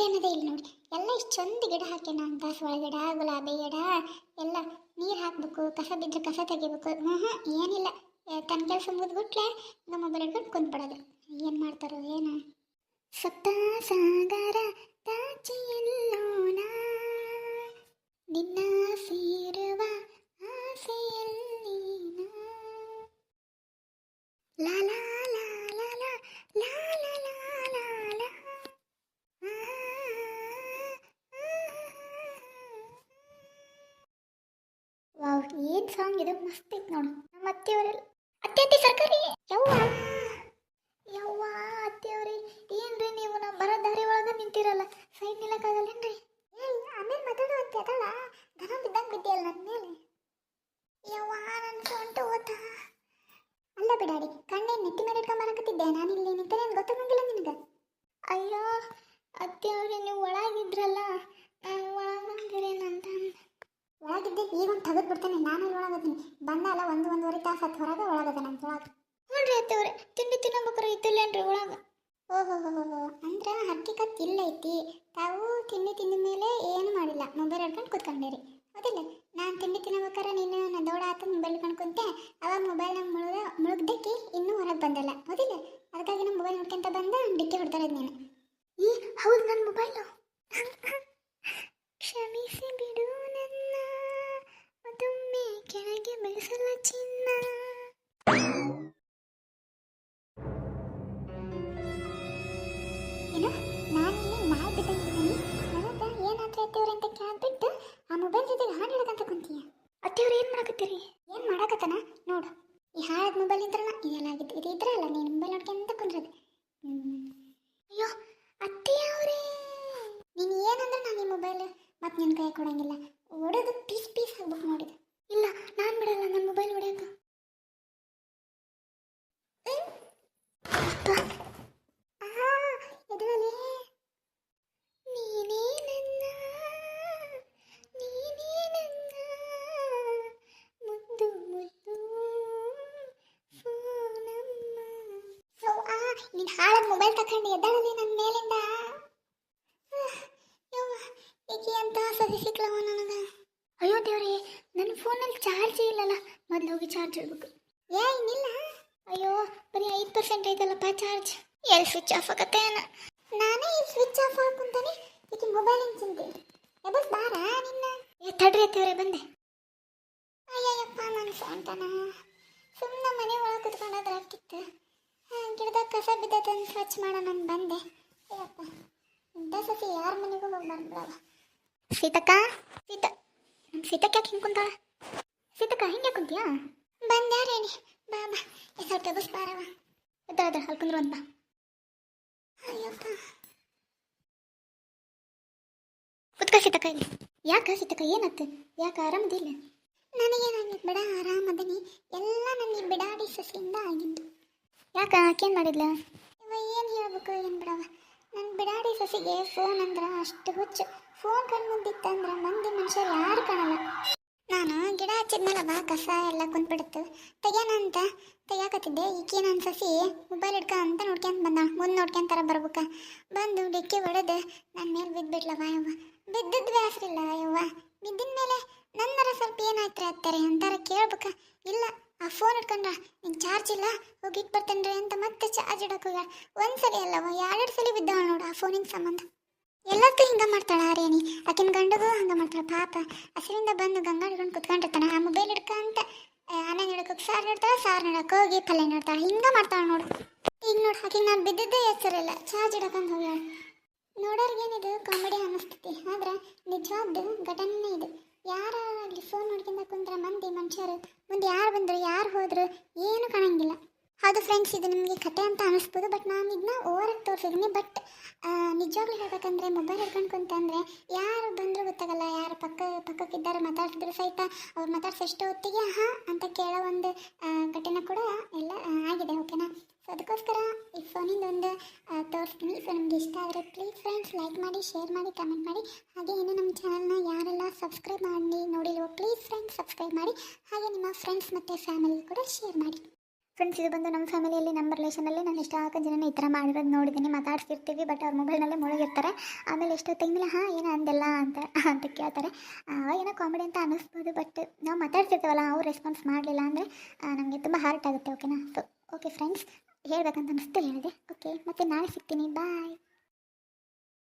ಬೇರೆ ಅನ್ನೋದೇ ಇಲ್ಲ ನೋಡಿ. ಎಲ್ಲ ಇಷ್ಟು ಚಂದ ಗಿಡ ಹಾಕ್ಯಾನ ದಾಸವಾಳ ಗಿಡ ಗುಲಾಬಿ ಗಿಡ, ಎಲ್ಲ ನೀರು ಹಾಕ್ಬೇಕು, ಕಸ ಬಿದ್ದರೆ ಕಸ ತೆಗಿಬೇಕು. ಹ್ಞೂ ಹ್ಞೂ ಏನಿಲ್ಲ. ತನ್ನ ಕೆಲಸ ಮುಗಿದ್ಬಿಟ್ಲೆ ನಮ್ಮ ಮೊಬೈಲ್ ಹಿಡ್ಕೊಂಡು ಏನು ಮಾಡ್ತಾರೋ ಏನು. ಸಪ್ತ ಸಾಗರ ತಾಚಿಯಲ್ಲೋಣ ನಿನ್ನ ಸೇರುವ ಆಸೆಯಲ್ಲಿ ಸಾಂಗ್ ಇದು ಮಸ್ತ್ ಐತ್ ನೋಡು. ನಮ್ಮ ಅತ್ತೆಯವರೆಲ್ಲ ಅತ್ತೆ ಅತ್ತೆ, ಸರ್ಕಾರಿ? ಯವ್ವ? ಯವ್ವ ಅತ್ತೆಯವ್ರಿ ಏನ್ರಿ ನೀವು? ನಮ್ಮ ಬರೋ ದಾರಿ ಒಳಗ ನಿಂತಿರಲ್ಲ. ಸೈಡ್ ನಿಲ್ಲಕ್ಕಾಗಲ್ಲೇನ್ರಿ? ಏಯ್ ಆಮೇಲೆ ಮಾತಾಡೋ ಅತ್ತೆ ಅದಲ್ಲ. ದನ ಬಿದ್ದಂಗೆ ಬಿದ್ದಿಯಲ್ಲ ನನ್ನ ಮೇಲೆ? ಯವ್ವ ನನ್ನ ಸೊಂಟ ಓತ ಅಲ್ಲ ಬಿಡಾಡಿ, ಕಣ್ಣೇ ನೆತ್ತಿ ಮೇಲೆ ಇಟ್ಕೊಂಡ್ ಬರಕತ್ತಿದ್ದೆ ನಾನು ಇಲ್ಲಿ ನಿಂತೇನೆ ಗೊತ್ತಾಗಂಗಿಲ್ಲ ನಿನಗೆ. ಅಯ್ಯೋ ಅತ್ತೆಯವ್ರಿ ನೀವು ಒಳಗಿದ್ರಲ್ಲ ನಾನು ಒಳಗಂದಿರೇನಂತ ಈಗ ಒಂದು ತೆಗೆದು ಬಿಡ್ತೇನೆ. ನಾನು ಇಲ್ಲಿ ಒಳಗದೀನಿ. ಬಂದಲ್ಲ ಒಂದು ಒಂದೂವರೆ ತಾಸು ಹತ್ತು ಹೊರಗೆ ಒಳಗದ ನಮ್ಮ ಒಳಗೆ. ನೋಡ್ರಿ ಅತ್ತವ್ರೆ ತಿಂಡಿ ತಿನ್ನಬೇಕಾರೆ ಇತ್ತಿಲ್ಲೇನ್ರಿ ಒಳಗೆ? ಓಹೋ ಅಂದ್ರೆ ಹಕ್ಕಿಕತ್ ಇಲ್ಲ ಐತಿ. ತಾವು ತಿಂಡಿ ತಿಂದ ಮೇಲೆ ಏನು ಮಾಡಿಲ್ಲ. ಮೊಬೈಲ್ ಹಿಡ್ಕೊಂಡು ಕೂತ್ಕೊಂಡಿರಿ. ಹೌದಿಲ್ಲ? ನಾನು ತಿಂಡಿ ತಿನ್ನಬೇಕಾರೆ ನೀನು ನನ್ನ ದೌಡ ಆತ ಮೊಬೈಲ್ ಹಿಡ್ಕೊಂಡು ಕುಂತೆ. ಅವಾಗ ಮೊಬೈಲ್ ನಂಗೆ ಮುಳುಗ ಮುಳುಗ್ದಕ್ಕೆ ಇನ್ನೂ ಹೊರಗೆ ಬಂದಲ್ಲ. ಹೌದಿಲ್ಲ? ಅದಕ್ಕಾಗಿ ನಮ್ಮ ಮೊಬೈಲ್ ನೋಡ್ಕೊಂತ ಬಂದ ಡಿಕ್ಕಿ ಬಿಡ್ತಾರೆ ನೀನು ಈ ಹೌದು ನನ್ನ ಮೊಬೈಲು ಕ್ಷಮಿಸಿ ಬಿಡು. ಬೆಳೆಸಲ್ಲ ಚಿನ್ನ ಏನು ನಾನಿಲ್ಲಿ ನಾಯಿ ಬಿದ್ದಂಗಿದ್ದೀನಿ ನನಗೆ ಏನಾದ್ರೆ ಅತ್ತೆಯವ್ರೆ ಅಂತ ಕೇಳ್ಬಿಟ್ಟು ಆ ಮೊಬೈಲ್ ಜೊತೆಗೆ ಹಾಡು ಹಿಡ್ಕಂತ ಕುಂತೀಯ? ಅತ್ತೆಯವ್ರು ಏನು ಮಾಡಕತ್ತೀರಿ? ಏನು ಮಾಡಕತ್ತನ? ನೋಡು. ಈ ಹಾಳದ ಮೊಬೈಲ್ ಇದ್ರಲ್ಲ ಇದೆಲ್ಲ ಆಗಿದ್ದು. ಇದು ಇದ್ರಲ್ಲ ನೀನು ಮೊಬೈಲ್ ನೋಡ್ಕೊಂತ ಕುಂದ್ರದು. ಅಯ್ಯೋ ಅತ್ತೆಯವ್ರೇ! ನೀನು ಏನಂದ್ರೆ ನಾನು ಈ ಮೊಬೈಲ್ ಮತ್ತೆ ನಿನ್ನ ಕೈ ಕೊಡಂಗಿಲ್ಲ ಒಡೆದು ಪೀಸ್ ಪೀಸ್ ಆಗ್ಬೇಕು ನೋಡಿದ ಇಲ್ಲ ನಾನು ಬಿಡಲ್ಲ ನನ್ನ ಮೊಬೈಲ್ ಹೊಡೆಯೋದು ಎದುರಲ್ಲಿ ನೀನೇ ನನ್ನ ನೀನೇ ನನ್ನ ಮುದ್ದು ಮುದ್ದು ಫೋನಮ್ಮ ಸೊ ಆ ನೀನು ಹಾಳದ ಮೊಬೈಲ್ ತಕೊಂಡು ಎದ್ದಾಳಲಿ ನನ್ನ ಮೇಲಿಂದ? ಏಕೆ ಅಂತ ಸಸಿ ಸಿಕ್ಲವ ನನಗೆ? ಅಯ್ಯೋ ದೇವ್ರಿ ನನ್ನ ಫೋನಲ್ಲಿ ಚಾರ್ಜ್ ಇಲ್ಲಲ್ಲ ಮೊದ್ಲು ಹೋಗಿ ಚಾರ್ಜ್ ಇಡ್ಬೇಕು ಏ ಇನ್ನಿಲ್ಲ? ಅಯ್ಯೋ ಬರೀ ಐದು ಪರ್ಸೆಂಟ್ ಐತಲ್ಲಪ್ಪ ಚಾರ್ಜ್ ಎಲ್ಲಿ ಸ್ವಿಚ್ ಆಫ್ ಆಗತ್ತೇನ ನಾನೇ ಈ ಸ್ವಿಚ್ ಆಫ್ ಹಾಕೊಂತಾನೆ ಈಕೆ ಮೊಬೈಲ್ ಚಿಂತೆ ಎಬಸ್ ಬಾರ ನಿನ್ನ? ಏ ತಡ್ರಿ ಅತ್ತವರೇ ಬಂದೆ. ಅಯ್ಯಯ್ಯಪ್ಪ ನನ್ನ ಫೋನ್ ತಾನ. ಸುಮ್ಮನೆ ಮನೆ ಒಳಗೆ ಕುತ್ಕೊಂಡಾದ್ರೆ ಆಗ್ತಿತ್ತು ಗಿಡದಾಗ ಕಸ ಬಿದ್ದತಂದು ಸ್ವಚ್ಛ ಮಾಡೋಣ ಬಂದೆ. ಅಯ್ಯಪ್ಪ, ಇಂಥ ಸಸಿ ಯಾರ ಮನೆಗೂ ಹೋಗ್ಬಾರ್ದು ಸೀತಕ್ಕ, ಸೀತ, ನಮ್ಮ ಸೀತಕ್ಕ ಯಾಕೆ ಹಿಂಗೆ ಕುಂತಾಳ? ಸೀತಕ್ಕ, ಹಿಂಗೆ ಕುಂತೀಯಾ? ಬಂದ್ಯಾರೇನಿ ಬಾ ಬಾ. ಸ್ವಲ್ಪ ತೆಗಸ್ ಬಾರವ. ಎದ್ರ ಎದ್ರ, ಅಲ್ಲಿ ಕುಂದ್ರು ಅಂತ ಅಯ್ಯಪ್ಪ. ಕುತ್ಕ ಸೀತಕ್ಕ ಇಲ್ಲಿ. ಯಾಕ ಸೀತಕ್ಕ, ಏನತ್ತೆ? ಯಾಕ ಆರಾಮದಿಲ್ಲ? ನನಗೇನಾಗಿತ್ತು ಬಿಡ, ಆರಾಮದನಿ. ಎಲ್ಲ ನನ್ನ ಬಿಡಾಡಿ ಸಸಿಯಿಂದ ಆಗಿದ್ದು. ಯಾಕ ಆಕೇನು ಮಾಡಿದ್ಲ? ಇವ ಏನು ಹೇಳ್ಬೇಕು, ಏನು ಬಿಡವ? ನನ್ನ ಬಿಡಾಡಿ ಸಸಿಗೆ ಫೋನ್ ಅಂದ್ರೆ ಅಷ್ಟು ಹುಚ್ಚು. ಫೋನ್ ಕಣ್ಮುಂದಿತ್ತಂದ್ರೆ ಮಂದಿ ಮನುಷ್ಯರು ಯಾರು ಕಾಣಲ್ಲ. ನಾನು ಗಿಡ ಬಾ, ಕಸ ಎಲ್ಲ ಕುಂತ್ಬಿಡುತ್ತೆ ತೆಗ್ಯಾನ ಅಂತ? ತೆಗ್ಯಾಕತ್ತಿದ್ದೆ. ಈಕಿ ನನ್ನ ಸಸಿ ಮೊಬೈಲ್ ಹಿಡ್ಕ ಅಂತ ನೋಡ್ಕೊಂಡು ಬಂದ ಮುಂದೆ ನೋಡ್ಕೊಂತಾರ ಬರ್ಬೇಕ. ಬಂದು ಡಿಕ್ಕಿ ಹೊಡೆದು ನನ್ನ ಮೇಲೆ ಬಿದ್ದುಬಿಟ್ಲವ ಯವ್ವ. ಬಿದ್ದದ್ದು ಬೇಸರಿಲ್ಲ ಯವ್ವ. ಬಿದ್ದಿನ ಮೇಲೆ ನನ್ನರ ಸ್ವಲ್ಪ ಏನಾಯ್ತು ಅತ್ತಾರೆ ಅಂತಾರ ಕೇಳ್ಬೇಕ. ಇಲ್ಲ ಆ ಫೋನ್ ಇಟ್ಕೊಂಡ್ರ ನಿಂಗೆ ಚಾರ್ಜ್ ಇಲ್ಲ, ಹೋಗಿ ಇಟ್ಟು ಬರ್ತೇನ್ರಿ ಅಂತ ಮತ್ತೆ ಚಾರ್ಜ್ ಇಡಕ್ಕೆ ಹೋಗ್ಯಾಳ. ಒಂದ್ಸಲಿ ಅಲ್ಲವ ಎರಡೆರಡು ಸಲ ಬಿದ್ದಾಳ ನೋಡು ಆ ಫೋನಿನ ಸಂಬಂಧ. ಎಲ್ಲದಕ್ಕೂ ಹಿಂಗೆ ಮಾಡ್ತಾಳ ಆರೇನಿ ಆಕಿನ ಗಂಡಗೂ ಹಂಗೆ ಮಾಡ್ತಾಳ ಪಾಪ. ಹಸಿರಿಂದ ಬಂದು ಗಂಗಾ ಹಿಡ್ಕೊಂಡು ಕುತ್ಕೊಂಡಿರ್ತಾನೆ. ಆ ಮೊಬೈಲ್ ಹಿಡ್ಕಂತ ಅನ್ನ ನೋಡಕ್ಕೆ ಸಾರ್ ನೋಡ್ತಾಳ, ಸಾರ್ ನೋಡಕ್ಕೆ ಹೋಗಿ ಪಲ್ಯ ನೋಡ್ತಾಳೆ. ಹಿಂಗೆ ಮಾಡ್ತಾಳೆ ನೋಡು. ಈಗ ನೋಡು, ಆಕಿಗೆ ನಾನು ಬಿದ್ದಿದ್ದೇ ಹೆಸರಿಲ್ಲ ಚಾರ್ಜ್ ಇಡಕಂತ ಹೋಗ್ಯಾಳ. ನೋಡೋರ್ಗೇನಿದು ಕಾಮಿಡಿ ಅನ್ನಿಸ್ತೈತಿ ಆದ್ರೆ ನಿಜವಾದ ಘಟನೆ ಇದು. ಯಾರ ಅಲ್ಲಿ ಫೋನ್ ನೋಡ್ಕೊಂಡ ಕುಂತ್ರ ಮಂದಿ ಮನುಷ್ಯರು ಮುಂದೆ ಯಾರು ಬಂದರು ಯಾರು ಹೋದರು ಏನು ಕಾಣಂಗಿಲ್ಲ. ಹೌದು ಫ್ರೆಂಡ್ಸ್ ಇದು ನಿಮಗೆ ಕತೆ ಅಂತ ಅನಿಸ್ಬೋದು ಬಟ್ ನಾನು ಇದನ್ನ ಓವರಾಗಿ ತೋರಿಸಿದ್ದೀನಿ ಬಟ್ ನಿಜವಾಗ್ಲೂ ಹೇಳ್ಬೇಕಂದ್ರೆ ಮೊಬೈಲ್ ಹಿಡ್ಕೊಂಡು ಕುಂತಂದರೆ ಯಾರು ಬಂದರೂ ಗೊತ್ತಾಗಲ್ಲ, ಯಾರು ಪಕ್ಕ, ಪಕ್ಕಕ್ಕಿದ್ದಾರೆ ಮಾತಾಡ್ತಿದ್ರು ಸಹಿತ, ಅವ್ರು ಮಾತಾಡ್ಸಿ ಎಷ್ಟು ಹೊತ್ತಿಗೆ ಹಾ ಅಂತ ಕೇಳೋ ಒಂದು ಘಟನೆ ಕೂಡ ಎಲ್ಲ ಆಗಿದೆ ಓಕೆನಾ ಸೊ ಅದಕ್ಕೋಸ್ಕರ ಈ ಫೋನಿಂದ ಒಂದು ತೋರಿಸ್ತೀನಿ. ಸೊ ನಿಮ್ಗೆ ಇಷ್ಟ ಆದರೆ ಪ್ಲೀಸ್ ಫ್ರೆಂಡ್ಸ್ ಲೈಕ್ ಮಾಡಿ ಶೇರ್ ಮಾಡಿ ಕಮೆಂಟ್ ಮಾಡಿ. ಹಾಗೆ ಇನ್ನು ನಮ್ಮ ಚಾನಲ್ನ ಯಾರೆಲ್ಲ ಸಬ್ಸ್ಕ್ರೈಬ್ ಮಾಡಿ ನೋಡಿಲ್ವೋ ಪ್ಲೀಸ್ ಫ್ರೆಂಡ್ಸ್ ಸಬ್ಸ್ಕ್ರೈಬ್ ಮಾಡಿ. ಹಾಗೆ ನಿಮ್ಮ ಫ್ರೆಂಡ್ಸ್ ಮತ್ತು ಫ್ಯಾಮಿಲಿ ಕೂಡ ಶೇರ್ ಮಾಡಿ. ಫ್ರೆಂಡ್ಸ್ ಇದು ಬಂದು ನಮ್ಮ ಫ್ಯಾಮಿಲಿಯಲ್ಲಿ ನಮ್ಮ ರಿಲೇಷನಲ್ಲಿ ನಾನು ಇಷ್ಟ ಹಾಕೋ ಜನನ ಈ ಥರ ಮಾಡಿರೋದು ನೋಡಿದ್ದೀನಿ, ಮಾತಾಡ್ತಿರ್ತೀವಿ ಬಟ್ ಅವ್ರ ಮೊಬೈಲ್ನಲ್ಲೇ ಮುಳುಗಿರ್ತಾರೆ. ಆಮೇಲೆ ಎಷ್ಟೋ ತಿಂಗಳ ಹಾಂ, ಏನೋ ಅಂದೆಲ್ಲ? ಅಂತ ಅಂತ ಕೇಳ್ತಾರೆ. ಏನೋ ಕಾಮಿಡಿ ಅಂತ ಅನ್ನಿಸ್ಬೋದು ಬಟ್ ನಾವು ಮಾತಾಡ್ತಿರ್ತೀವಲ್ಲ, ಅವ್ರು ರೆಸ್ಪಾನ್ಸ್ ಮಾಡಲಿಲ್ಲ ಅಂದರೆ ನಮಗೆ ತುಂಬ ಹಾರ್ಟ್ ಆಗುತ್ತೆ ಓಕೆನಾ ಸೊ ಓಕೆ ಫ್ರೆಂಡ್ಸ್ ಹೇಳ್ಬೇಕಂತ ಅನಿಸ್ತು ಹೇಳಿದೆ. ಓಕೆ ಮತ್ತೆ ನಾಳೆ ಸಿಗ್ತೀನಿ. ಬಾಯ್